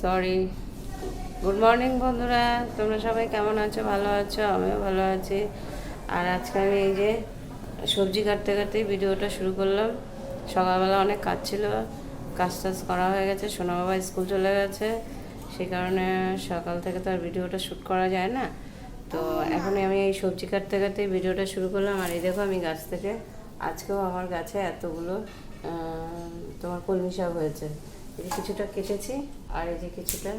Sorry good morning বন্ধুরা। তোমরা সবাই কেমন আছো? ভালো আছো? আমিও ভালো আছি। আর আজকে আমি এই যে সবজি কাটতে কাটতেই ভিডিওটা শুরু করলাম। সকালবেলা অনেক কাজ ছিল। কাজ টাজ করা হয়ে গেছে। সোনা বাবা স্কুল চলে গেছে। সেই কারণে সকাল থেকে তো আর ভিডিওটা শ্যুট করা যায় না। তো এখন আমি এই সবজি কাটতে কাটতেই ভিডিওটা শুরু করলাম। আর এই দেখো আমি গাছ থেকে। আজকেও আমার গাছে এতগুলো তোমার কলমি শাক হয়েছে। এই যে কিছুটা কেটেছি, আর এই যে কিছুটা,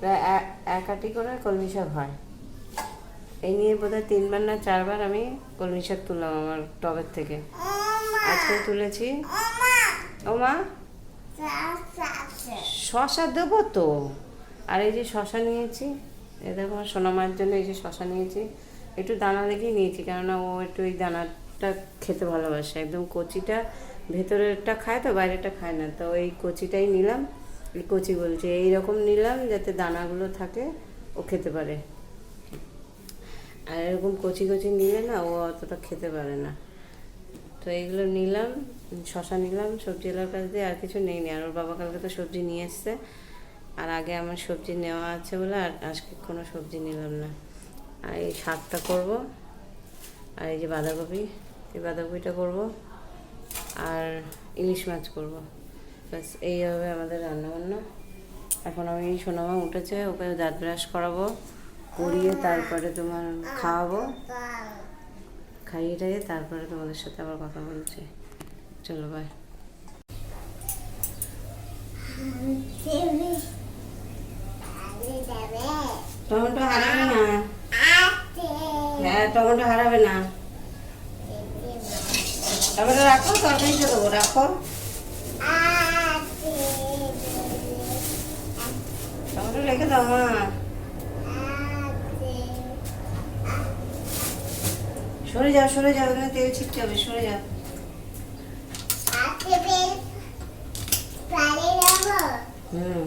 প্রায় এক- আটি করে কলমি শাক হয়। এই নিয়ে বোধহয় তিনবার না চারবার আমি কলমি শাক তুললাম আমার টবের থেকে। আজকে তুলেছি। ও মা, শশা দেবো তো। আর এই যে শশা নিয়েছি, এ দেখো আমার সোনা মায়ের জন্য এই যে শশা নিয়েছি। একটু দানা দেখেই নিয়েছি, কেননা ও একটু এই দানাটা খেতে ভালোবাসে। একদম কচিটা ভেতরেরটা খায় তো বাইরেটা খায় না। তো এই কচিটাই নিলাম। এই কচি বলছে, এইরকম নিলাম যাতে দানাগুলো থাকে, ও খেতে পারে। আর এরকম কচি কচি নিলে না, ও অতটা খেতে পারে না। তো এইগুলো নিলাম, শশা নিলাম, সবজি এলার কাছ দিয়ে আর কিছু নেই নি আর ওর বাবা কালকে তো সবজি নিয়ে এসছে। আর আগে আমার সবজি নেওয়া আছে বলে আর আজকে কোনো সবজি নিলাম না। আর এই শাকটা করব। আর এই যে বাঁধাকপি, এই বাঁধাকপিটা করব। আর ইলিশ মাছ করব। ব্যাস এইভাবে আমাদের রান্নাবান্না। এখন আমি সোনামা উঠেছে, ওকে দাঁত ব্রাশ করাবো করিয়ে তারপরে তোমার খাওয়াবো। খাইয়ে টাইয়ে তারপরে তোমাদের সাথে আবার কথা বলছি। চলো বাই টমেটো হারাবে না হ্যাঁ টমেটো হারাবে না তরকারিতে দেবো রাখো টমেটো রেখে দাও মা সরে যাও সরে যাও এখানে তেল ছিটকে হবে সরে যাও হুম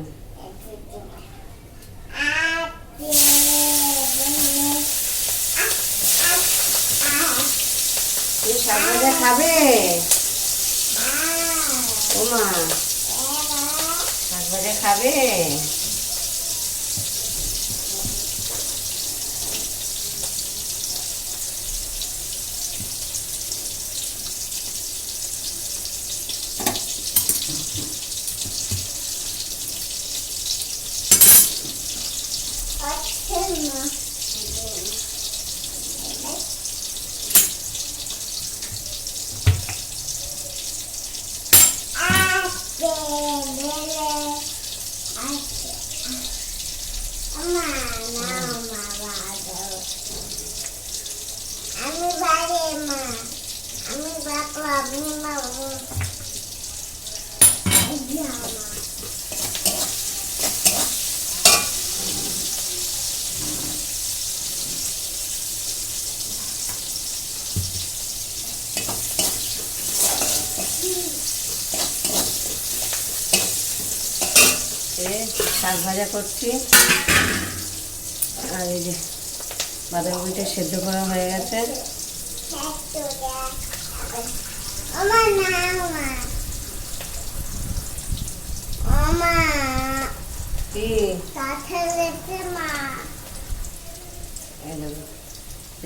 খাবে ও মা শাক ভাজা খাবে আমি বাড়ি মা আমি বাবা আমি বাবু এ শাক ভাজা করছি। আর এই যে বাঁধাকপিটা সেদ্ধ করা হয়ে গেছে আমার না মা আমা কি সাথে লেতে মা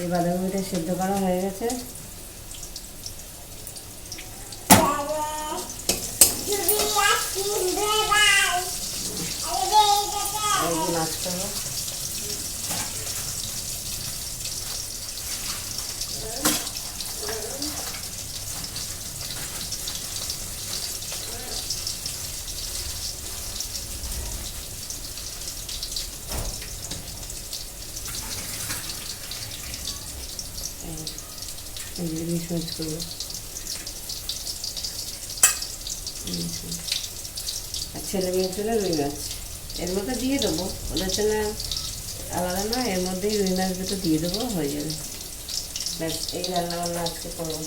এই বাঁধাকপিটা সেদ্ধ করা হয়ে গেছে। আর এই যে মাছ করব এই মাছ করব আর ছেলে মেয়ের জন্য রুই মাছ। এর মধ্যে দিয়ে দেবো। ওদের জন্য আলাদা না এর মধ্যেই রুই মাছ দুটো দিয়ে দেবো হয়ে যাবে। ব্যাস এই রান্না বান্না আজকে করব।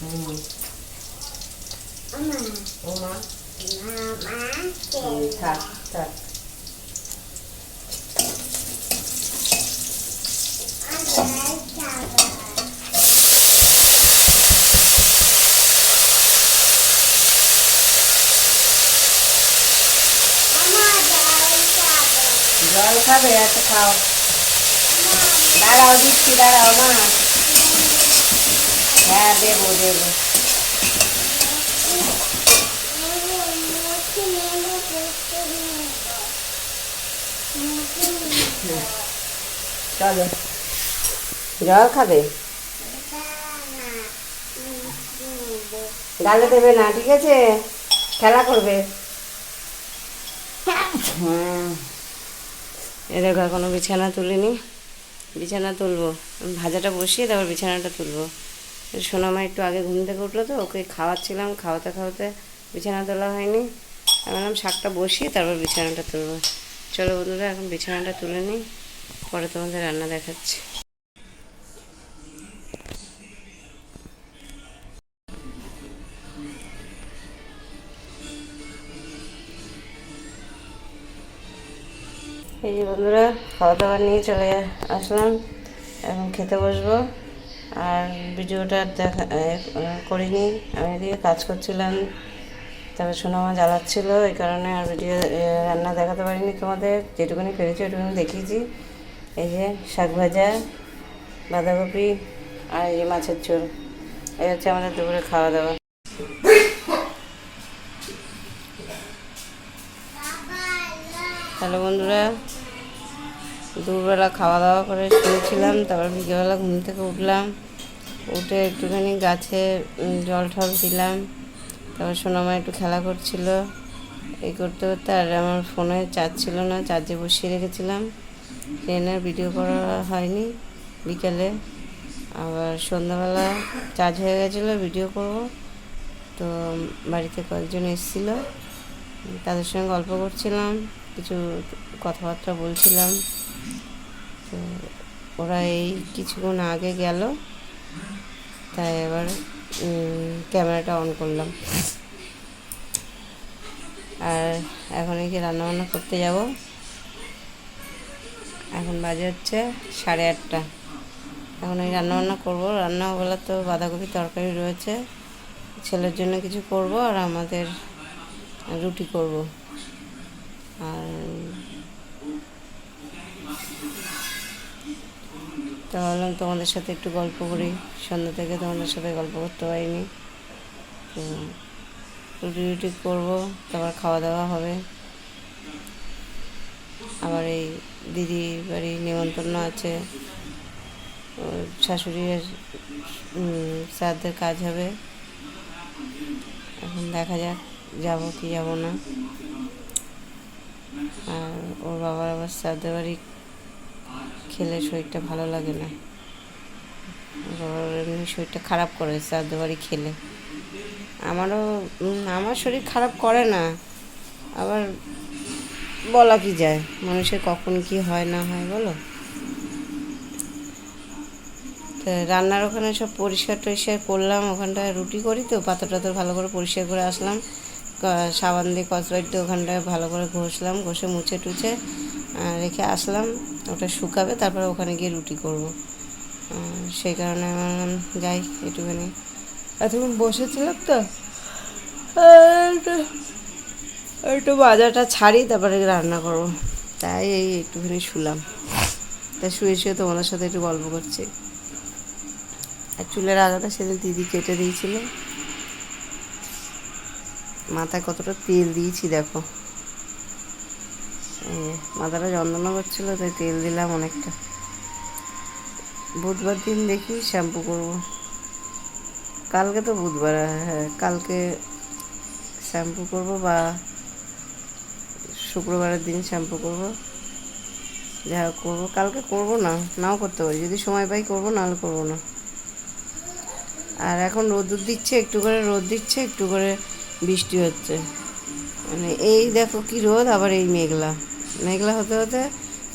হুম। ও মা থাক থাক। জল খাবে আচ্ছা খাও দাঁড়াও দিচ্ছি দাঁড়াও মা হ্যাঁ দেবো দেবো চলো জল খাবে গালে দেবে না ঠিক আছে খেলা করবে হুম এ দেখো, এখনও বিছানা তুলিনি। বিছানা তুলবো। ভাজাটা বসিয়ে তারপর বিছানাটা তুলবো। সোনামা একটু আগে ঘুম থেকে উঠল তো, ওকে খাওয়াচ্ছিলাম, খাওয়াতে খাওয়াতে বিছানা তোলা হয়নি। আমি শাকটা বসিয়ে তারপর বিছানাটা তুলবো। চলো বন্ধুরা, এখন বিছানাটা তুলে নিই, পরে তোমাদের রান্না দেখাচ্ছি। বন্ধুরা খাওয়া দাওয়া নিয়ে চলে আসলাম এখন খেতে বসবো। আর ভিডিওটা দেখা করিনি, আমি এদিকে কাজ করছিলাম তারপর সোনামা জ্বালাচ্ছিল, এই কারণে আর ভিডিও রান্না দেখাতে পারিনি তোমাদের। যেটুকুনি পেরেছি ওইটুকুনি দেখিয়েছি। এই যে শাক ভাজা, বাঁধাকপি আর এই যে মাছের ঝোল। এই হচ্ছে আমাদের দুপুরে খাওয়া দাওয়া হ্যালো বন্ধুরা দুপুরবেলা খাওয়া দাওয়া করে শুয়েছিলাম, তারপর বিকেলবেলা ঘুম থেকে উঠলাম, উঠে একটুখানি গাছে জল টল দিলাম, তারপর সোনামা একটু খেলা করছিল, এই করতে করতে আর আমার ফোনে চার্জ ছিল না, চার্জে বসিয়ে রেখেছিলাম ট্রেনের ভিডিও করা হয়নি, বিকেলে, আবার সন্ধ্যাবেলা চার্জ হয়ে গেছিল ভিডিও করব, তো বাড়িতে কয়েকজন এসেছিল, তাদের সঙ্গে গল্প করছিলাম, কিছু কথাবার্তা বলছিলাম তো ওরা এই কিছুক্ষণ আগে গেল। তাই এবার ক্যামেরাটা অন করলাম। আর এখন যে রান্নাবান্না করতে যাব। এখন বাজে হচ্ছে সাড়ে আটটা। এখন এই রান্নাবান্না করব। রান্নাবেলা তো বাঁধাকপি তরকারি রয়েছে। ছেলের জন্য কিছু করব আর আমাদের রুটি করব। আর তো ভাবলাম, তোমাদের সাথে একটু গল্প করি। সন্ধ্যা থেকে তোমাদের সাথে গল্প করতে পারিনি। তো রুটি রুটি করব, তারপর খাওয়া দাওয়া হবে। আবার এই দিদি বাড়ি নিমন্ত্রণ আছে। শাশুড়ির শ্রাদ্ধের কাজ হবে। এখন দেখা যাক, যাব কি যাব না। আর ওর বাবার আবার শ্রাদ্ধের বাড়ি খেলে শরীরটা ভালো লাগে না। এমনি শরীরটা খারাপ করে শ্রাদ্ধ বাড়ি খেলে। আমারও আমার শরীর খারাপ করে না। আবার বলা কি যায়? মানুষের কখন কি হয় না হয়, বলো? তো রান্নার ওখানে সব পরিষ্কার টরিষ্কার করলাম, ওখানটায় রুটি করি তো, পাথর টাথর ভালো করে পরিষ্কার করে আসলাম। সাবান দিয়ে কসবাইট দিয়ে ওখানটায় ভালো করে ঘষলাম, ঘষে মুছে টুছে রেখে আসলাম। ওটা শুকাবে, তারপরে ওখানে গিয়ে রুটি করব। সেই কারণে আমি ভাবলাম যাই একটুখানি। এতক্ষণ বসেছিলাম তো। একটু- বাজারটা ছাড়ি, তারপরে রান্না করব। তাই এই একটুখানি শুলাম। তাই শুয়ে শুয়ে তোমাদের সাথে একটু গল্প করছি। আর চুলের আগাটা সেদিন দিদি কেটে দিয়েছিল। মাথায় কতটা তেল দিয়েছি, দেখো। মাথাটা যন্ত্রণা করছিল, তাই তেল দিলাম অনেকটা। বুধবার দিন দেখি শ্যাম্পু করব। কালকে তো বুধবার হ্যাঁ কালকে শ্যাম্পু করব বা শুক্রবারের দিন শ্যাম্পু করব। যা করব। কালকে করব না, নাও করতে পারি। যদি সময় পাই করব, নাহলে করব না। আর এখন রোদ্দুর দিচ্ছে, একটু করে রোদ দিচ্ছে, একটু করে বৃষ্টি হচ্ছে। মানে এই দেখো কি রোদ, আবার এই মেঘলা। মেঘলা হতে হতে,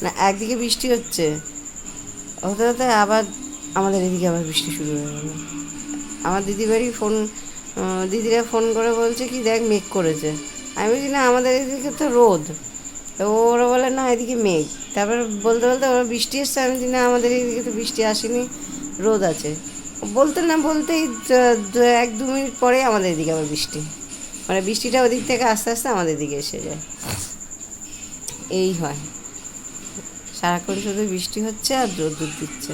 না, একদিকে বৃষ্টি হচ্ছে, হতে হতে আবার আমাদের এদিকে আবার বৃষ্টি শুরু হয়ে গেল। আমার দিদি বাড়ি ফোন দিদিরা ফোন করে বলছে কি, দেখ মেঘ করেছে। আমি বলছি, না, আমাদের এদিকে তো রোদ। ওরা বলে, না, এদিকে মেঘ। তারপরে বলতে বলতে ওরা বৃষ্টি এসছে, আমি বলছি, না, আমাদের এদিকে তো বৃষ্টি আসেনি, রোদ আছে। বলতে না বলতেই এক, দু মিনিট পরে আমাদের এদিকে আবার বৃষ্টি। মানে বৃষ্টিটা ওদিক থেকে আস্তে আস্তে আমাদের দিকে এসে যায়। এই হয়। সারাক্ষণ শুধু বৃষ্টি হচ্ছে আর রোদ্দুর দিচ্ছে।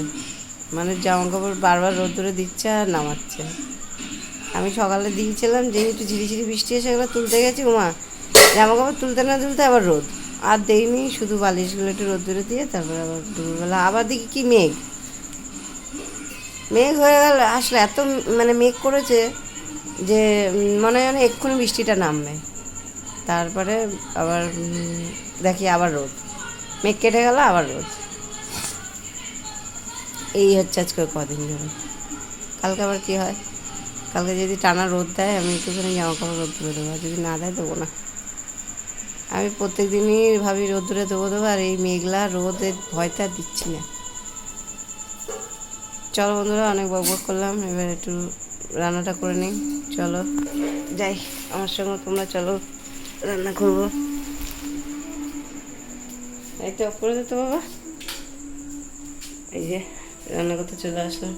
মানে জামা কাপড় বারবার রোদ্দুরে দিচ্ছে আর নামাচ্ছে। আমি সকালে দিয়েছিলাম যে একটু ঝিরিঝিরি বৃষ্টি এসে গেলো তুলতে গেছি উমা জামা কাপড় তুলতে না তুলতে আবার রোদ। আর দেইনি, শুধু বালিশগুলো একটু রোদ্দুরে দিয়ে তারপর আবার দুপুরবেলা। আবার দেখি কি মেঘ। মেঘ হয়ে গেল, আসলে এত মানে মেঘ করেছে যে মনে হয় এক্ষুনি বৃষ্টিটা নামবে। তারপরে আবার দেখি আবার রোদ। মেঘ কেটে গেল, আবার রোদ। এই হচ্ছে আজকে কদিন ধরে। কালকে আবার কি হয়? কালকে যদি টানা রোদ দেয়, আমি একটুখানি জামা কাপড় রোদ তুলে দেবো। যদি না দেয়, দেবো না। আমি প্রত্যেক দিনই ভাবি রোদ্দুরে দেবো দেবো, আর এই মেঘলা রোদের ভয়টা দিচ্ছি না। চলো বন্ধুরা, অনেক বক বক করলাম। এবার একটু রান্নাটা করে নিই। চলো, যাই। আমার সঙ্গে তোমরা চলো। রান্না করব। এই তো অফ করে দিতে বাবা। এই যে, রান্না করতে চলে আসলাম।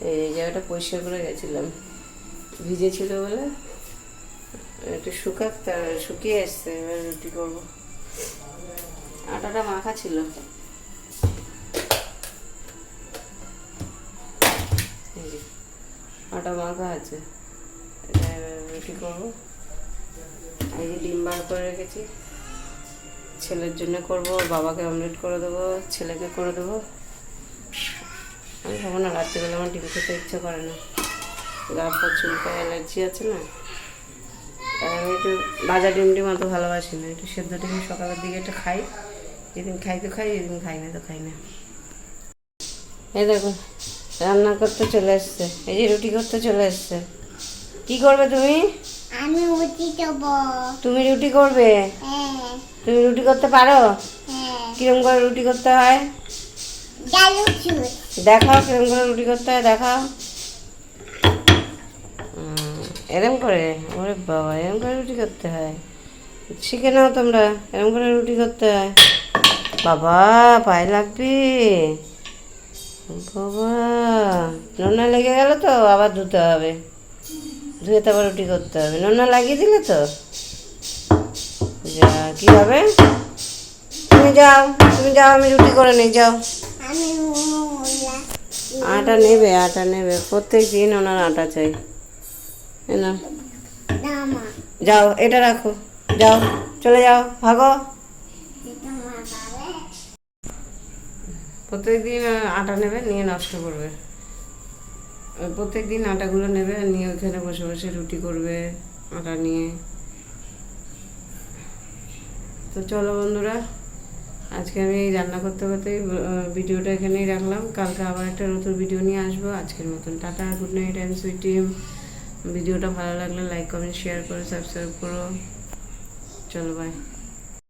এই জায়গাটা পরিষ্কার করে গেছিলাম। ভিজে ছিল বলে। একটু শুকাক তার শুকিয়ে এসছে, এবার রুটি করব। আটাটা মাখা ছিল। আটা মাখা আছে। রুটি করব? এই যে ডিম বার করে রেখেছি। ছেলের জন্য করব, বাবাকে অমলেট করে দেবো, ছেলেকে করে দেবো। আমি খাব না, রাত্রিবেলা আমার ডিম খেতে ইচ্ছে করে না। গা পা চুলকায় অ্যালার্জি আছে না? আর আমি একটু ভাজা ডিম ডিম অত ভালোবাসি না। একটু সেদ্ধ ডিম সকালের দিকে একটু খাই। যেদিন খাই তো খাই, যেদিন খাই না তো খাই না। এই দেখো, রান্না করতে চলে এসছে। এই যে রুটি করতে চলে এসছে। কি করবে তুমি? আমি উঠি দেবো। তুমি রুটি করবে? হ্যাঁ। তুমি রুটি করতে পারো? হ্যাঁ। কিরম করে রুটি করতে হয়? দেখাও কিরম করে রুটি করতে হয় দেখাও। এরম করে? ওরে বাবা এরম করে রুটি করতে হয়? শিখে নাও তোমরা এরম করে রুটি করতে হয়। বাবা পায়ে লাগবে। বাবা নোনা লেগে গেল তো আবার ধুতে হবে। ধুয়ে তারপর রুটি করতে হবে। নোনা লাগিয়ে দিলে তো? যা কি হবে? তুমি যাও তুমি যাও আমি রুটি করে নিই যাও। আটা নেবে আটা নেবে। প্রত্যেক দিন ওনার আটা চাই। নাও। যাও এটা রাখো। যাও চলে যাও ভাগো। প্রত্যেক দিন আটা নেবে নিয়ে নষ্ট করবে। প্রত্যেক দিন আটাগুলো নেবে, নিয়ে ওইখানে বসে বসে রুটি করবে, আটা নিয়ে। তো চলো বন্ধুরা, আজকে আমি এই রান্না করতে করতেই ভিডিওটা এখানেই রাখলাম। কালকে আবার একটা নতুন ভিডিও নিয়ে আসব। আজকের মতন tata good night and sweet team ভিডিওটা ভালো লাগলে লাইক কমেন্ট শেয়ার করো সাবস্ক্রাইব করো। চলো বাই